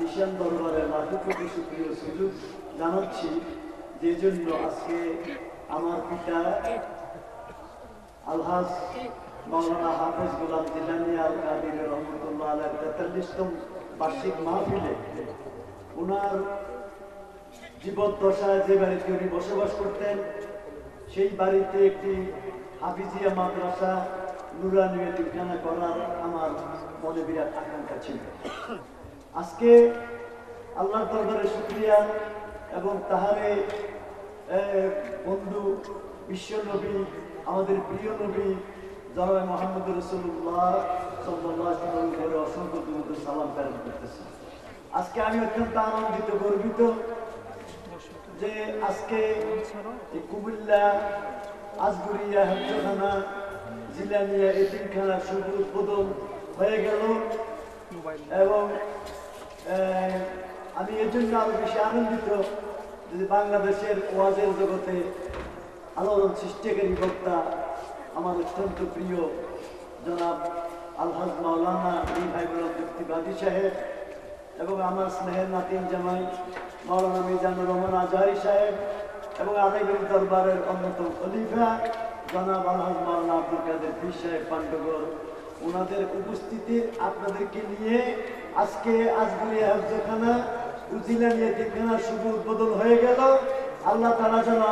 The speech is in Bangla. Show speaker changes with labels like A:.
A: আলিশান দরবারের কোটি সুপ্রিয় সুযোগ জানাচ্ছি যে জন্য আজকে আমার পিতা আলহাজ মৌলানা হাফেজ গোলাম জিলানি আল কাদির রহমতুল্লাহ আলাহ তেতাল্লিশতম বার্ষিক মাহফিলে ওনার জীবদ্দশায় যে বাড়িতে উনি বসবাস করতেন, সেই বাড়িতে একটি হাফিজিয়া মাদ্রাসা নুরানি এতিমখানা করার আমার মনে বিরাট আকাঙ্ক্ষা ছিল। আজকে আল্লাহর দরবারে শুক্রিয়া এবং তাহারে বন্ধু, বিশ্ব নবী, আমাদের প্রিয় নবী, জনাব মোহাম্মদ রসুল্লাহ সাল্লাহ অসংখ্য দুর্গ সালাম প্রেরণ করতেছি। আজকে আমি অত্যন্ত আনন্দিত, গর্বিত যে আজকে এই কুমিল্লা, আজগুরিয়া হেফজখানা জিলানিয়া, এতিমখানা শুভ উদ্বোধন হয়ে গেল। এবং আমি এই জন্য আরও বেশি আনন্দিত যে বাংলাদেশের ওয়াজের জগতে আলোড়ন সৃষ্টিকারী বক্তা আমার অত্যন্ত প্রিয় জনাব আলহাজ মাওলানা এই ভাই বলাম মুক্তিবাদী সাহেব এবং আমার স্নেহের নাতিন জামাই মাওলানা মিজানুর রহমান আজহারি সাহেব এবং আদাইগুলি দরবারের অন্যতম খলিফা জনাব আলহাজ মাওলানা আব্দুল কাদের পীর সাহেব পাণ্ডগর ওনাদের উপস্থিতি আপনাদেরকে নিয়ে আজকে আজগুলি উজিলা নিয়ে দিকখানা শুভ উদ্বোধন হয়ে গেল। আল্লাহ তারা যেন